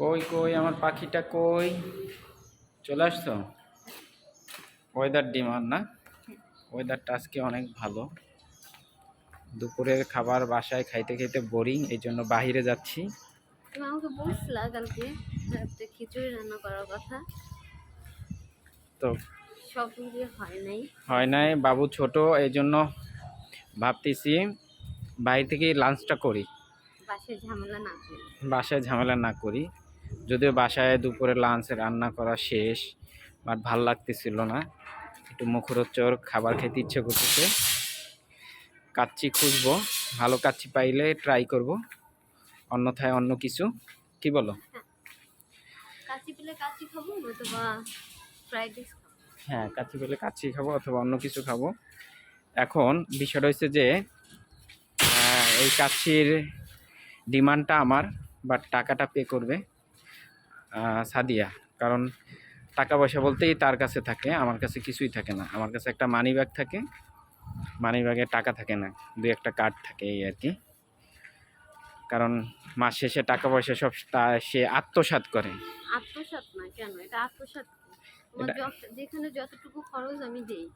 কই কই আমার পাখিটা কই? চলে আসছো? ওয়েদার ডিমান্ড না? ওয়েদারটা আজকে অনেক ভালো। দুপুরের খাবার বাসায় খাইতে খাইতে বোরিং এই জন্য বাহিরে যাচ্ছি। তুমি আমাকে বলছিলা কালকে রাত্রে খিচুড়ি রান্না করার কথা। তো সব হয় নাই। হয় নাই বাবু ছোট এই জন্য ভাবতেছি বাইরে থেকে লাঞ্চটা করি। বাসায় ঝামেলা না করি। বাসায় ঝামেলা না করি। যদিও বাসায় দুপুরে লাঞ্চে রান্না করা শেষ বাট ভালো লাগতেছিল না। একটু মুখরোচর খাবার খেতে ইচ্ছে করতেছে। কাচ্চি খুঁজবো ভালো কাচ্চি পাইলে ট্রাই করব। অন্যথায় অন্য কিছু। কি বলো? হ্যাঁ কাচ্চি পেলে কাচ্চি খাব অথবা অন্য কিছু খাব। এখন বিষয়টা হচ্ছে যে এই কাচ্চির ডিমান্ডটা আমার বাট টাকাটা পে করবে। সাদিয়া। কারণ টাকা পয়সা বলতেই তার কাছে থাকে আমার কাছে কিছুই থাকে না। আমার কাছে একটা মানি ব্যাগ থাকে মানি ব্যাগে টাকা থাকে না দুই একটা কার্ড থাকে এই আর কি। কারণ মাস শেষে টাকা পয়সা সব সে আত্মসাৎ করে। আত্মসাৎ না কেন? এটা যত- যেখানে যতটুকু খরচ আমি দেই।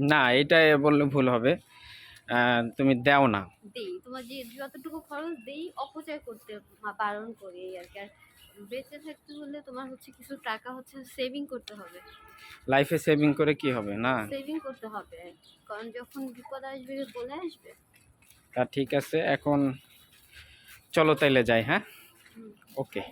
না এটা বললে ভুল হবে। তুমি দাও না। দেই। তোমার যে যতটুকু খরচ দেই অপচয় করতে বারণ করি আর কি। বেঁচে থাকতে হলে তোমার হচ্ছে কিছু টাকা হচ্ছে সেভিং করতে হবে। লাইফে সেভিং করে কি হবে? না। সেভিং করতে হবে। কারণ যখন বিপদ আসবে বলে আসবে। তা ঠিক আছে এখন চলো তাইলে যাই হ্যাঁ? ওকে